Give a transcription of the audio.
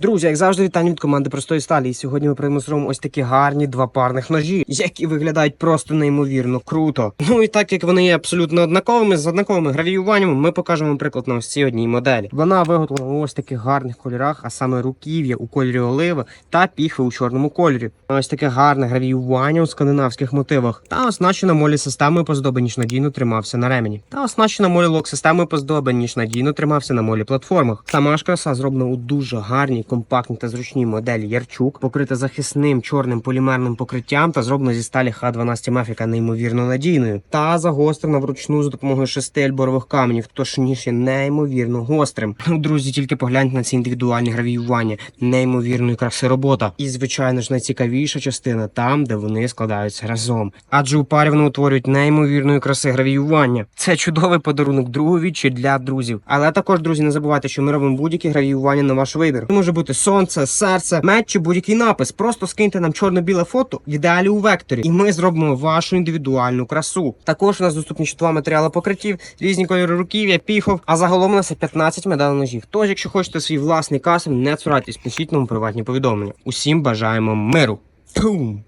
Друзі, як завжди, вітання від команди простої сталі. І сьогодні ми продемонструємо ось такі гарні два парних ножі, які виглядають просто неймовірно круто. Ну і так як вони є абсолютно однаковими з однаковими гравіюваннями, ми покажемо приклад на ось цій одній моделі. Вона виготовлена у ось таких гарних кольорах, а саме руків'я у кольорі оливи та піхви у чорному кольорі. Ось таке гарне гравіювання у скандинавських мотивах. Та оснащена молі системою по ніж надійно тримався на ремені. Та оснащена молі лок системою по ніж надійно тримався на молі платформах. Сама ж краса зроблена у дуже гарній, компактній та зручній моделі Ярчук, покрита захисним чорним полімерним покриттям та зроблена зі сталі Х12 МФ, яка неймовірно надійною. Та загострена вручну за допомогою шести альборових каменів, є неймовірно гострим. Ну, Друзі, тільки погляньте на ці індивідуальні гравіювання, неймовірної краси робота. І, звичайно ж, найцікавіша частина там, де вони складаються разом. Адже у парі утворюють неймовірної краси гравіювання. Це чудовий подарунок другові чи для друзів. Але також, друзі, не забувайте, що ми робимо будь-які гравіювання на ваш вибір. Може бути сонце, серце, меч чи будь-який напис. Просто скиньте нам чорно-біле фото в ідеалі у векторі, і ми зробимо вашу індивідуальну красу. Також у нас доступні чотири матеріали покриттів, різні кольори руків'я, піхов, а загалом у нас 15 медалей ножів. Тож, якщо хочете свій власний касом, не цурайтесь, пишіть нам приватні повідомлення. Усім бажаємо миру. Пум!